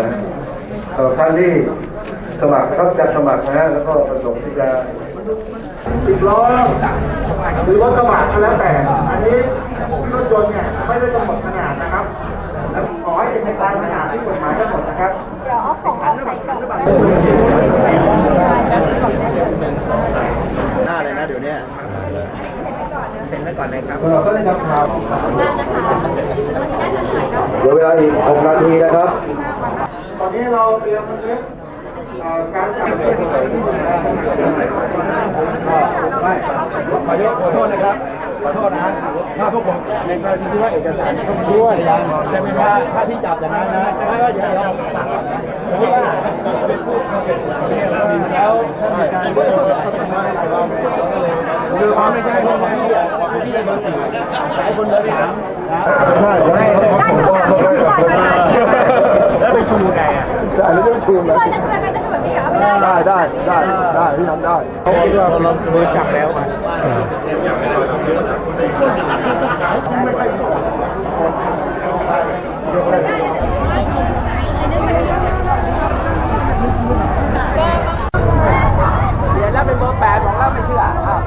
นะฮะสำหรับท่านที่สมัครนะครับจะสมัครนะฮะแล้วก็ประสงค์ที่จะสิบล้อหรือรถกระบะก็แล้วแต่ อันนี้รถยนต์เนี่ยไม่ได้กำหนดขนาดนะครับแล้วขอให้เป็นไปตามขนาดที่กฎหมายกำหนดนะครับเดี๋ยวเอาของออกใส่กล่องหน้าเลยนะเดี๋ยวเนี้ยเซ็นไว้ก่อนเลยครับสำหรับท่านที่ทำข่าวเหลือเวลาอีก6นาทีนะครับต อนนี้เราเตรียมบันทึกเอ่อการจับไม่ขอโทษขอโทษนะครับขอโทษนะถ้าพวกผมในกรณีที่ว่าเอกสารครบถ้วนจะไม่ว่าถ้าพี่จับอย่างนั้นนะไม่ว่าเดี๋ยวเราปากก่อนนะสมมติว่าเป็นผู้แล้วถ้ามีการเลือกคือความไม่ใช่เพราะผมที่อะผมที่ได้เบอร์สี่แต่ไอ้คนเบอร์สามนะใช่ผมให้แล้ว่บอยจะคุยกันจะคุแบบนี้เหรอไม่ได้ได้ได้ได้ได้พี่ทำได้เขาคิดว่าเราโดนจับแล้วอ่เดี๋ยวแล้วเป็นเบอร์แปดของเราไม่เชื่ออะ